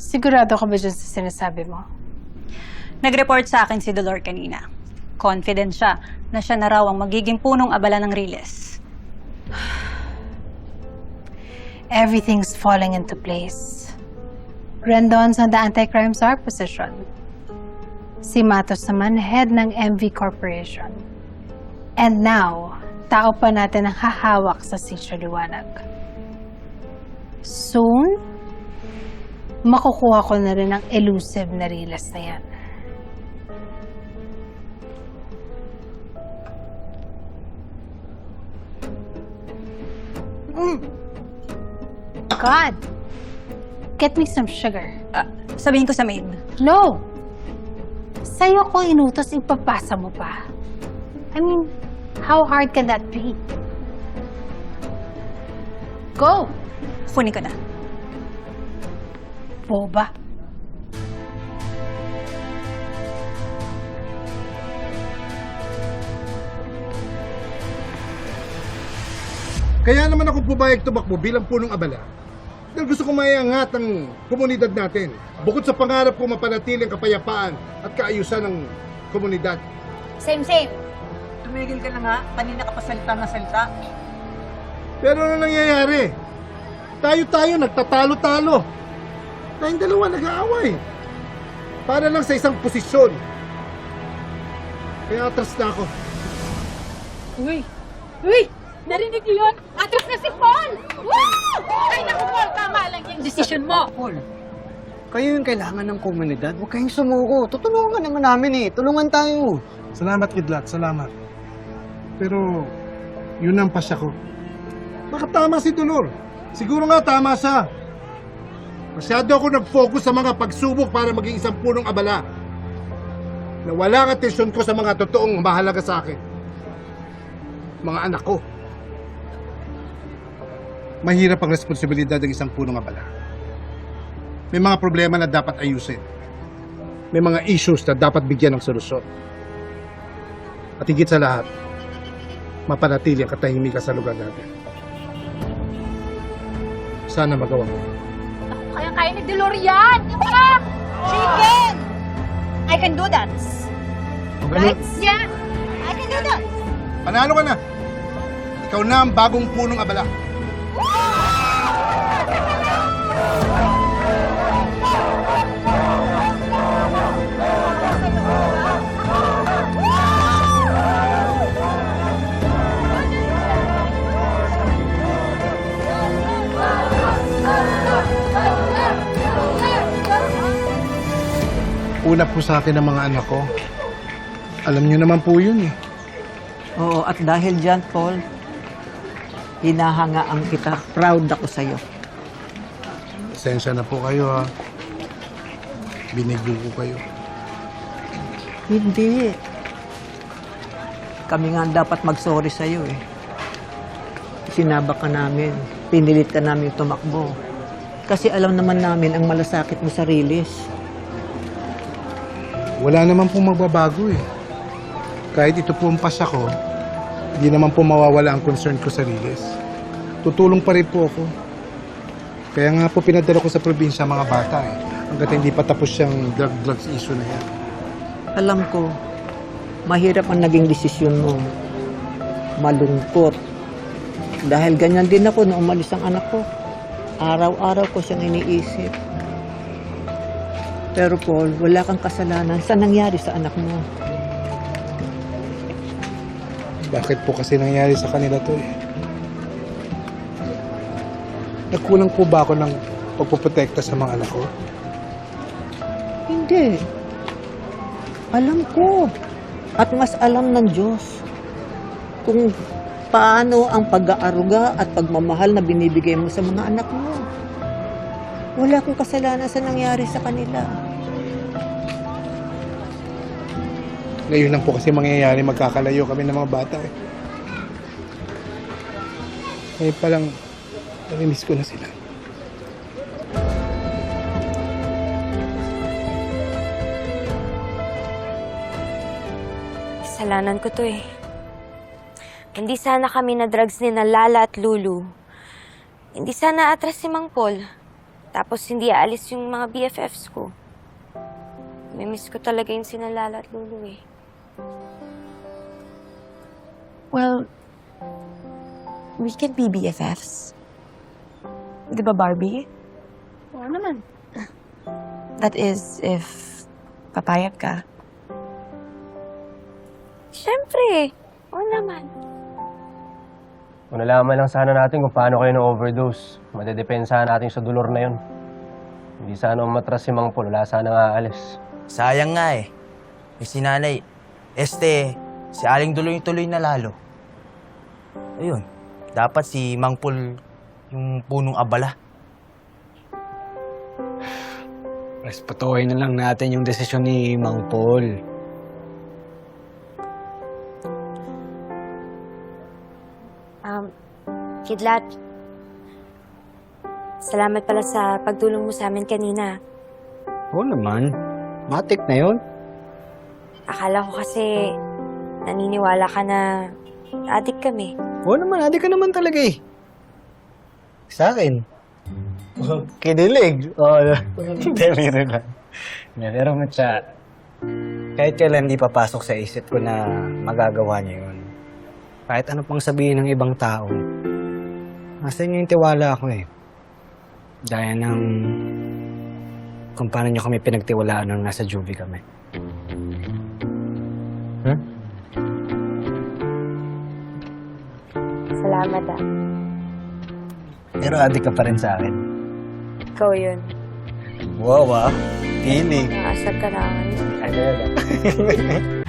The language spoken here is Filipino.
Sigurado ka ba dyan sa sinasabi mo? Nag-report sa akin si Dolor kanina. Confident siya na siya na raw ang magiging punong abala ng Riles. Everything's falling into place. Rendon's on the anti-crime czar position. Si Matos naman, head ng MV Corporation. And now, tao pa natin ang hahawak sa sitio liwanag. Soon, makukuha ko na rin ang elusive na riles na yan. Mm. God! Get me some sugar. Ah, sabihin ko sa maid. No! Sa'yo ko inutos, ipapasa mo pa. I mean, how hard can that be? Go! Kunin ko na. Boba. Kaya naman ako pumayag tumakbo bilang punong abala. Dahil gusto ko maiangat ang komunidad natin. Bukod sa pangarap ko mapanatili ang kapayapaan at kaayusan ng komunidad. Same, same. Tumigil ka na nga. Kanina ka pa salita na salita. Pero ano nangyayari? Tayo-tayo nagtatalo-talo. Tayong dalawa nag-aaway. Para lang sa isang posisyon. Kaya atras na ako. Uy! Uy! Narinig niyo yun? Atras na si Paul! Wow! Ay, naku, Paul, tama lang yung decision mo. Paul, kayo yung kailangan ng komunidad. Huwag kayong sumuko. Tutulungan naman namin eh. Tulungan tayo. Salamat, Kidlat. Salamat. Pero, yun ang pasya ko. Baka tama si Dolor. Siguro nga tama siya. Masyado ako nag-focus sa mga pagsubok para maging isang punong abala. Nawala ang atensyon ko sa mga totoong mahalaga sa akin. Mga anak ko. Mahirap ang responsibilidad ng isang punong abala. May mga problema na dapat ayusin. May mga issues na dapat bigyan ng solusyon. At higit sa lahat, mapanatili ang katahimikan sa lugar natin. Sana magawa mo. Kaya-kaya ni DeLorean! Tara! Chicken! I can do that. Right? Yeah! I can do that. Panalo ka na! Ikaw na ang bagong punong abala. Una po sa akin ng mga anak ko. Alam niyo naman po yun eh. Oo, at dahil dyan, Paul, hinahangaan kita. Proud ako sa'yo. Pasensya na po kayo ha. Binigyo ko kayo. Hindi. Kami nga dapat mag-sorry sa'yo eh. Sinaba ka namin. Pinilit ka namin tumakbo. Kasi alam naman namin ang malasakit mo sa rilis. Wala naman pong magbabago eh. Kahit ito po ang pasya ko, hindi naman po mawawala ang concern ko sa Riles. Tutulong pa rin po ako. Kaya nga po pinadala ko sa probinsya mga bata eh. Hanggat hindi pa tapos yung drug-drugs issue na yan. Alam ko, mahirap ang naging desisyon mo. Malungkot. Dahil ganyan din ako nung umalis ang anak ko. Araw-araw ko siyang iniisip. Pero Paul, wala kang kasalanan sa nangyari sa anak mo. Bakit po kasi nangyari sa kanila to eh? Nagkulang po ba ako ng pagpoprotekta sa mga anak ko? Hindi. Alam ko. At mas alam ng Diyos kung paano ang pag-aaruga at pagmamahal na binibigay mo sa mga anak mo. Wala kang kasalanan sa nangyari sa kanila. Ngayon lang po kasi mangyayari magkakalayo kami ng mga bata eh. Ngayon palang namimiss ko na sila. Kasalanan ko to eh. Hindi sana kami na drugs ni na Lala at Lulu. Hindi sana atras si Mang Paul. Tapos hindi aalis yung mga BFFs ko. Mimiss ko talaga yung sinalala at lulu eh. Well, we can be BFFs. Di ba, Barbie? Oo naman. That is, if papayag ka. Siyempre. Oo naman. Kung nalaman lang sana natin kung paano kayo na-overdose, madedepensahan natin sa dolor na yun. Hindi sana umatras si Mang Paul, wala sana nga aalis. Sayang nga eh. Eh si nanay, este, si Aling tuloy-tuloy na lalo. Ayun, dapat si Mang Pul yung punong abala. Respetuhin na lang natin yung desisyon ni Mang Paul. Um, Kidlat, salamat pala sa pagtulong mo sa amin kanina. Oo naman. Matik na yun. Akala ko kasi naniniwala ka na adik kami. Oo naman, adi ka naman talaga eh. Sa akin. Kinilig. Oo. Hindi, biro lang. Hindi, pero matya. Kahit kailan di papasok sa isip ko na magagawa niya yun. Kahit ano pang sabihin ng ibang tao. Nasa inyo yung tiwala ako eh. Dahil ng kung paano niyo kami pinagtiwalaan nung nasa juvie kami. Salamat ah. Pero adik ka pa rin sa akin. Ikaw yun. Wow, ah. Tinig. Naasar ka na ako. Ano yun?